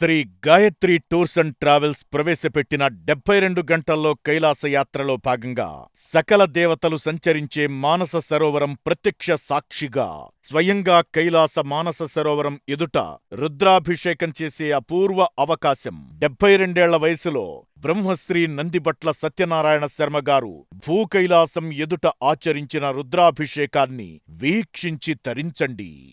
Shri Gayatri tours and travels ప్రవేశపెట్టిన డెబ్బై రెండు గంటల్లో కైలాస యాత్రలో భాగంగా సకల దేవతలు సంచరించే మానస సరోవరం ప్రత్యక్ష సాక్షిగా స్వయంగా కైలాస మానస సరోవరం ఎదుట రుద్రాభిషేకం చేసే అపూర్వ అవకాశం. డెబ్బై రెండేళ్ళ వయసులో బ్రహ్మశ్రీ నందిబట్ల సత్యనారాయణ శర్మ గారు ఎదుట ఆచరించిన రుద్రాభిషేకాన్ని వీక్షించి తరించండి.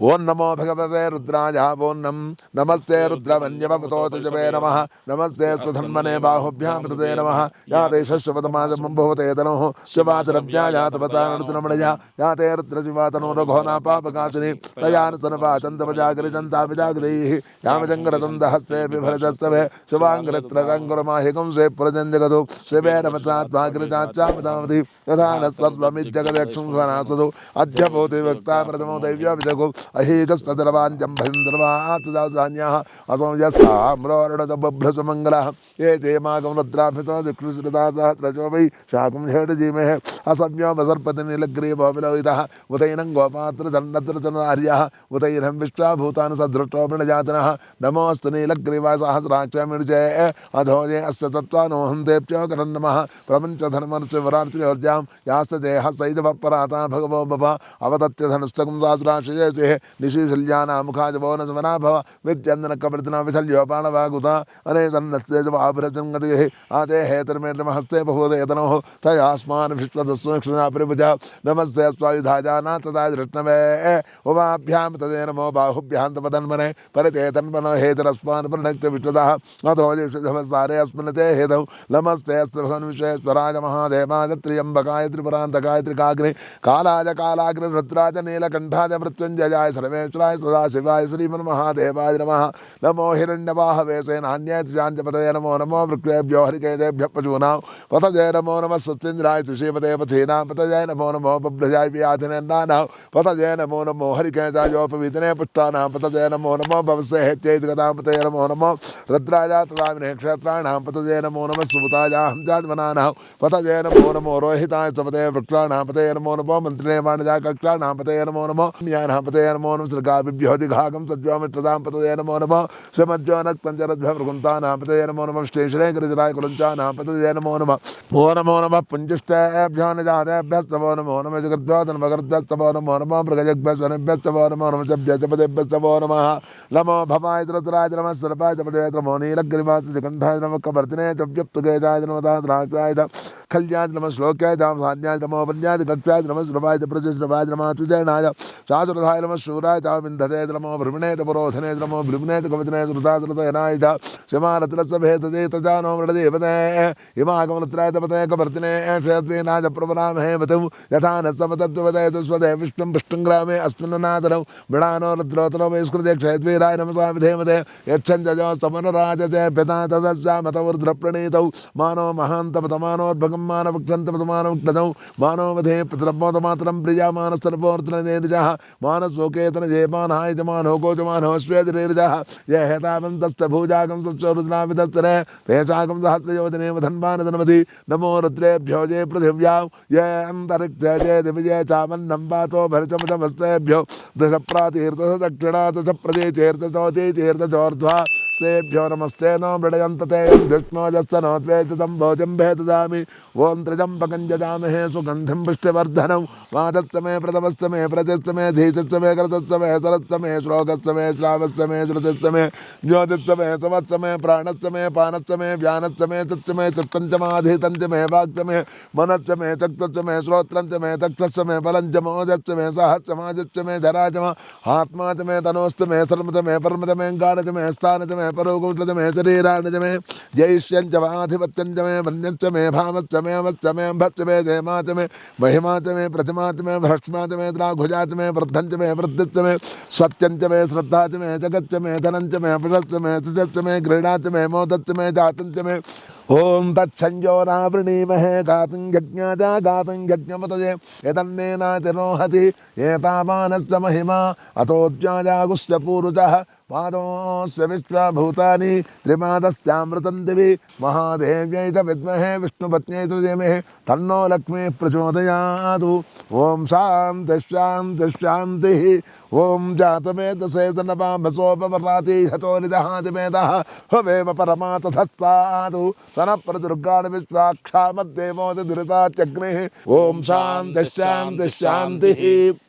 ओं नमो भगवते रुद्राया ओं नम नमस्ते रुद्रवन्यवकुतोतजवे नमः। नमस्ते सुधन्मने बाहुभ्यां हृदये नमः। या ते भवते तनोः। शिवाचरव्या या ते रुद्रशिवातनोरघो नापापकाशिनी। तयानुसनपा चन्दपजागरिजन्तापिजाग्रैः यामजङ्गरतन्दहस्ते बिभरजस्तवे शिवे नमतात्माग्रजाच्चापदामति तथा न सत्त्वमिज्जगदक्षं स्वनासदौ। प्रथमो अहेजस्तदर्वाञ्जम्भन्दर्वातदान्याः असंयस्ताम्रोरणदबभ्रसमङ्गलः ये ते माकं रत्राभितोदिकृसृतासः त्रचो वै शाकुं षेडजीमेः असव्योमसर्पतिनीलग्रीवोविलोहितः उतैनं गोपात्रदण्डत्रचनार्यः उतैनं विश्वाभूतान् सदृष्टो वृणजातनः नमोऽस्तु नीलग्रीवासहस्राक्षमिरुचे अधोजे अस्य तत्त्वानोहन्तेऽप्योकरं नमः प्रपञ्चधर्मर्चवरार्चिर्जां यास्ते भगवो भव। अवतत्य धनुष्टकं निशीशल्यानामुखाजवो न समना भव विद्यन्दनकप्रतिना विशल्योपाणवागुत अने सन्नस्य आभृतं आते हेतर्मेर्महस्ते बहूदयतनोः तयास्मान् विश्वदस्वक्षिणा नमस्ते स्वायुधाजाना तदा दृष्णवे उमाभ्यां तदे नमो बाहुभ्यान्तपतन्मने परिते तन्मनो हेतरस्मान् प्रणक्ति विश्वतः अथोजिषधमसारे अस्मनते हेतौ, नमस्ते अस्य भगवन् विश्वेश्वराय महादेवाय, त्र्यम्बकाय, त्रिपुरान्तकाय त्रिकाग्नि कालाय कालाग्निभद्राय नीलकण्ठाय, मृत्युञ्जयाय सर्वेश्वराय सर्वेश्वराय सदाशिवाय श्रीमन महादेवाय नमः। नमो हिरण्यवाहवे सेनान्यायतिजाञ्जपदये नमो नमो वृक्षेभ्यो हरिकेतेभ्यः पशूनां। पतजय नमो नमः सत्येन्द्राय तुषीपदे पथीनां पतजय नमो नमो बभ्रजाय व्याधिनेन्दानां। पतजय नमो नमो हरिकेतायोपवीतने पुष्टानां। पतजय नमो नमो भवसे हेत्यैतगतां पतये नमो नमो रुद्राया तदामिने क्षेत्राणां। पतजय नमो नमः सुभुतायाहं जान्मनानां पतजय नमो नमो रोहिताय सपदे वृक्षाणां। पतये नमो नमो मन्त्रिणे वाणजाकक्षाणां पतये नमो नमो यानां पतये नमो नम श्रीकाभ्योतिघाकं सद्व्योमित्रदां पतये नमो नमः श्रीमद्योनक्तञ्जरद्भ्यमृगुन्तानां पतये नमो नमः श्रीश्रे गिरिजराय कुलञ्चानां पतये नमो नमः ओ नमो नमः पुञ्जिष्टेभ्यो निजातेभ्यस्तमो नमो नमः जगद्वादनमगर्भ्यस्तमो नमो नमः मृगजग्भ्यस्वनेभ्यस्तमो नमो नमः शब्दपदेभ्यस्तमो नमः नमो भवाय त्रतराय नमः सर्वाय पदये नमो नीलग्रिमात्रकण्ठाय नमः कवर्तिने चव्यप्तुकेजाय नमः राजाय नमः कल्याण नम श्लोक्याय दाम सान्याद नमो पन्याद कक्षाय नम श्रवाय प्रजश्रवाय नम त्रिजयनाय चातुरथाय नम शूराय ताव विन्धते नमो भ्रमणेत पुरोधने नमो भ्रमणेत कवचने श्रुतातृतयनाय च शिमारत्रसभेतदे तजानो मृदेवते हिमागमनत्राय तपते कवर्तने क्षेत्रेनाय प्रवरामहे मतौ यथा न समतत्ववदय स्वदे विष्णुं पृष्टं ग्रामे अस्मिन्नादनौ मृडानो रद्रोतनो वैस्कृते क्षेत्रेराय नमसा विधेमते यच्छञ्जयो समनुराजजे पिता तदस्या मतवृद्रप्रणीतौ मानो महान्तपतमानोद्भगम् मानवं मानवक्लन्तपदमानवक्लदौ मानवमधे पितरपोतमातरं प्रियामानस्तर्पोर्तननेरिजः मानसोकेतनजेपानहायजमानो गोजमानोऽश्वेतिरेरिजः ये हेतावं तस्य भूजागं सच्चरुद्राविदस्तरे तेषाकं सहस्रयोजनेव धन्वानधनमति नमो रुद्रेभ्यो जे पृथिव्यां, ये अन्तरिक्षे जे दिविजे चामन्नं पातो भरचमचमस्तेभ्यो दशप्रातीर्दश दक्षिणा दश प्रदेचेर्दशोतीतीर्दशोर्ध्वा सर्वस्येभ्यो नमस्ते नो मृडयन्ततेयं धिष्णोजस्य नोत्वेति सम्भोजम्भे ददामि ॐ त्रिजम्बकं जजामहे सुगन्धिं पुष्टिवर्धनं। वाचस्स मे प्रथमस्स मे प्रजस्स मे धीतस्त मे कृतस्त मे सरस्त मे श्लोकस्त मे श्रावस्त मे श्रुतस्त मे ज्योतिस्त मे सुमत्स मे प्राणस्त मे पानस्त मे व्यानस्स मे चित्त मे चित्तञ्च माधीतञ्च मे वाक्त मे मनस्स मे चक्रच्च मे श्रोत्रञ्च मे तक्षस्त मे बलञ्च मोदच्च मे सहस्त माजच्च मे धराज मे आत्मा च मे तनोस्त मे सर्वत मे परमत मे गानच मे स्थानच मे परोगुंटज मे शरीराणि च मे जयिष्यञ्च वाधिपत्यञ्च मे मन्यञ्च मे भामश्च मे अमश्च मे अम्भश्च मे जयमा च मे महिमा च मे प्रतिमा च मे भ्रष्मा च मे त्राघुजा च मे वृद्धञ्च मे वृद्धिश्च मे सत्यञ्च मे श्रद्धा च मे जगच्च मे धनञ्च मे अपशश्च मे सुजश्च मे क्रीडा च मे मोदच्च मे जातञ्च मे ओं तच्छञ्जोरावृणीमहे गातं यज्ञाजा गातं एतावानस्य महिमा अतोज्याजागुश्च पूरुजः पादोऽस्य विश्वभूतानि त्रिपादस्यामृतं दिवि महादेव्यै च विद्महे तन्नो लक्ष्मीः प्रचोदयातु। ॐ शान्तिः शान्तिः शान्तिः। ॐ जातमेतसे सन्नपाम्भसोपवर्णाति हतो निदहातिमेधः हवेम परमा तथस्तातु सनः प्रदुर्गाणि विश्वाक्षामद्देवोदिधृताच्यग्निः ॐ शान्तिश्शान्तिश्शान्तिः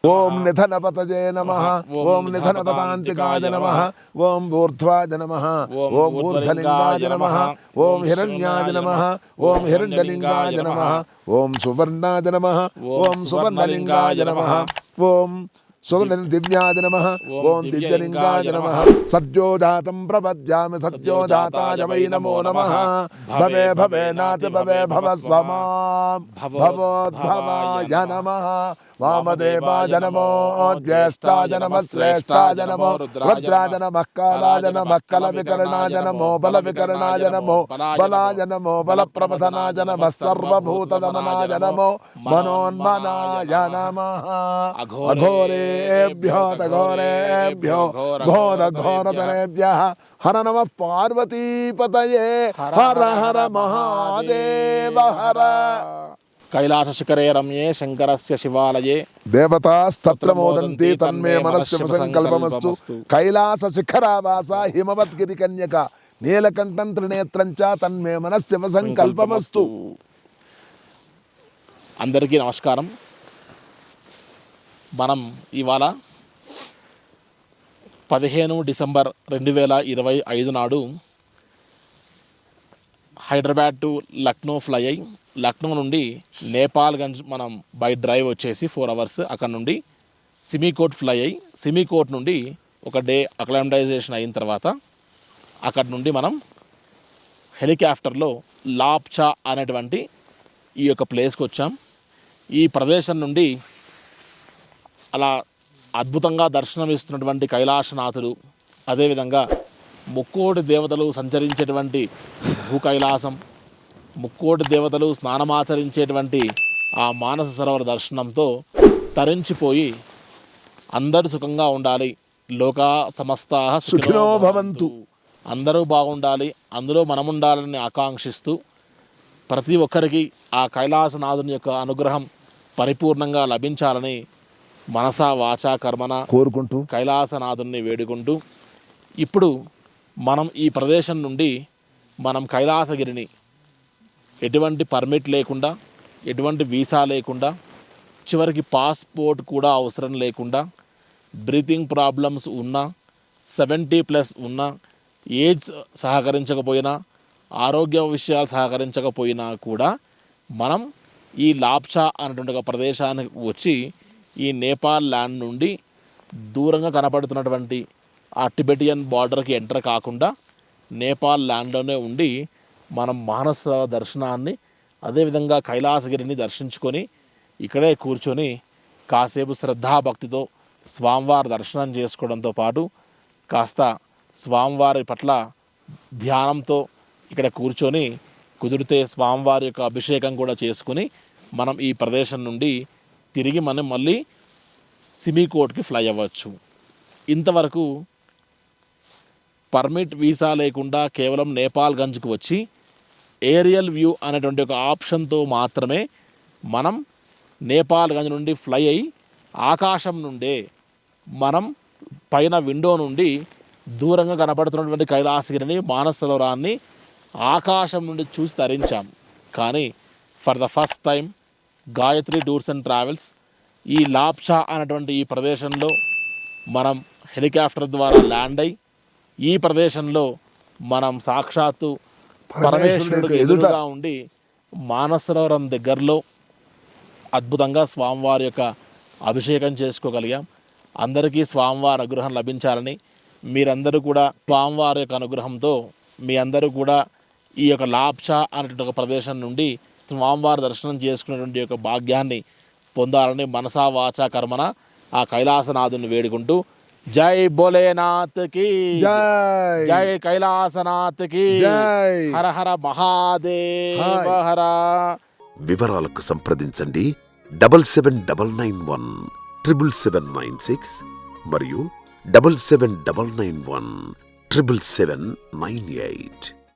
ॐ निधनपतजे नमः। ॐ निधनपतान्तिकाय नमः। ॐ ऊर्ध्वाय नमः। ॐ ऊर्ध्वलिङ्गाय नमः। ॐ हिरण्याय नमः। ॐ हिरण्यलिङ्गाय नमः। ॐ सुवर्णाय नमः। ॐ सुवर्णलिङ्गाय नमः। ॐ स्वप्न दिव्याय नम ओं दिव्यलिंगाद नम सद्योजातम प्रपद्याम सद्योजाता वै नमो नम भवे भवे नाथ भवे भव स्वामा भवोद्भवाय नमः वामदेवा जनमो ज्येष्ठा जनम श्रेष्ठा जनमो रुद्रा जनमः काला जनमः कल विकरणा जनमो बल विकरणा जनमो बला जनमो बल प्रबधना जनम सर्वभूत दमना जनमो मनोन्मनाय नमः। अघोरेभ्यो तघोरेभ्यो घोर घोर घोरधरेभ्यः हर नम पार्वती पार्वतीपतये। हर हर महादेव। हर శిఖరే రమ్యే శంకరస్య శివాలయే. దేవతాస్తత్ర మోదంతి తన్మే మనస్సు సంకల్పమస్తు కైలాస శిఖరావాస హిమవద్గిరి కన్యక. నీలకంఠం త్రినేత్రం చ తన్మే మనస్సు సంకల్పమస్తు అందరికీ నమస్కారం. మనం ఇవాళ పదిహేను డిసెంబర్ రెండు వేల ఇరవై ఐదు నాడు హైదరాబాద్ టు లక్నో ఫ్లై అయి లక్నో నుండి నేపాల్గంజ్ మనం బై డ్రైవ్ వచ్చేసి ఫోర్ అవర్స్ అక్కడ నుండి సిమీకోట్ ఫ్లై అయ్యి సిమీకోట్ నుండి ఒక డే అక్లమటైజేషన్ అయిన తర్వాత అక్కడ నుండి మనం హెలికాప్టర్లో లాప్చా అనేటువంటి ఈ యొక్క ప్లేస్కి వచ్చాం. ఈ ప్రదేశం నుండి అలా అద్భుతంగా దర్శనమిస్తున్నటువంటి కైలాసనాథుడు అదేవిధంగా ముక్కోటి దేవతలు సంచరించేటువంటి భూ కైలాసం ముక్కోటి దేవతలు స్నానమాచరించేటువంటి ఆ మానస సరోవర దర్శనంతో తరించిపోయి అందరూ సుఖంగా ఉండాలి. లోకా సమస్త సుఖినో భవంతు. అందరూ బాగుండాలి. అందులో మనం ఉండాలని ఆకాంక్షిస్తూ ప్రతి ఒక్కరికి ఆ కైలాసనాథుని యొక్క అనుగ్రహం పరిపూర్ణంగా లభించాలని మనసా వాచా కర్మన కోరుకుంటూ కైలాసనాథుని వేడుకుంటూ ఇప్పుడు మనం ఈ ప్రదేశం నుండి మనం కైలాసగిరిని ఎటువంటి పర్మిట్ లేకుండా ఎటువంటి వీసా లేకుండా చివరికి పాస్పోర్ట్ కూడా అవసరం లేకుండా బ్రీతింగ్ ప్రాబ్లమ్స్ ఉన్నా సెవెంటీ ప్లస్ ఉన్నా ఏజ్ సహకరించకపోయినా ఆరోగ్య విషయాలు సహకరించకపోయినా కూడా మనం ఈ లాప్చా అనేటువంటి ఒక ప్రదేశానికి వచ్చి ఈ నేపాల్ ల్యాండ్ నుండి దూరంగా కనపడుతున్నటువంటి ఆ టిబెటియన్ బార్డర్కి ఎంటర్ కాకుండా నేపాల్ ల్యాండ్లోనే ఉండి మనం మానస దర్శనాన్ని అదేవిధంగా కైలాసగిరిని దర్శించుకొని ఇక్కడే కూర్చొని కాసేపు శ్రద్ధాభక్తితో స్వామివారి దర్శనం చేసుకోవడంతో పాటు కాస్త స్వామివారి పట్ల ధ్యానంతో ఇక్కడ కూర్చొని కుదిరితే స్వామివారి యొక్క అభిషేకం కూడా చేసుకుని మనం ఈ ప్రదేశం నుండి తిరిగి మనం మళ్ళీ సిమికోట్కి ఫ్లై అవ్వచ్చు. ఇంతవరకు పర్మిట్ వీసా లేకుండా కేవలం నేపాల్ గంజ్కి వచ్చి ఏరియల్ వ్యూ అనేటువంటి ఒక ఆప్షన్తో మాత్రమే మనం నేపాల్ గంజ్ నుండి ఫ్లై అయి ఆకాశం నుండే మనం పైన విండో నుండి దూరంగా కనపడుతున్నటువంటి కైలాసగిరిని మానసరోవరాన్ని ఆకాశం నుండి చూసి తరించాం. కానీ for the first time Gayatri tours and travels ఈ లాప్చా అనేటువంటి ఈ ప్రదేశంలో మనం హెలికాప్టర్ ద్వారా ల్యాండ్ అయి ఈ ప్రదేశంలో మనం సాక్షాత్తు పరమేశ్వరుడికి ఎదురుగా ఉండి మానసరోవరం దగ్గరలో అద్భుతంగా స్వామివారి యొక్క అభిషేకం చేసుకోగలిగాం. అందరికీ స్వామివారి అనుగ్రహం లభించాలని మీరందరూ కూడా స్వామివారి యొక్క అనుగ్రహంతో మీ అందరూ కూడా ఈ యొక్క లాప్షా అనేటువంటి ఒక ప్రదేశం నుండి స్వామివారి దర్శనం చేసుకునేటువంటి యొక్క భాగ్యాన్ని పొందాలని మనసా వాచా కర్మన ఆ కైలాసనాథుని వేడుకుంటూ జై భోలేనాథ్కి. జై. జై కైలాసనాథ్కి. జై. హర హర మహాదేవ. హర. వివరాలకు సంప్రదించండి double seven double nine one triple seven nine six మరియు double seven double nine one triple seven nine eight.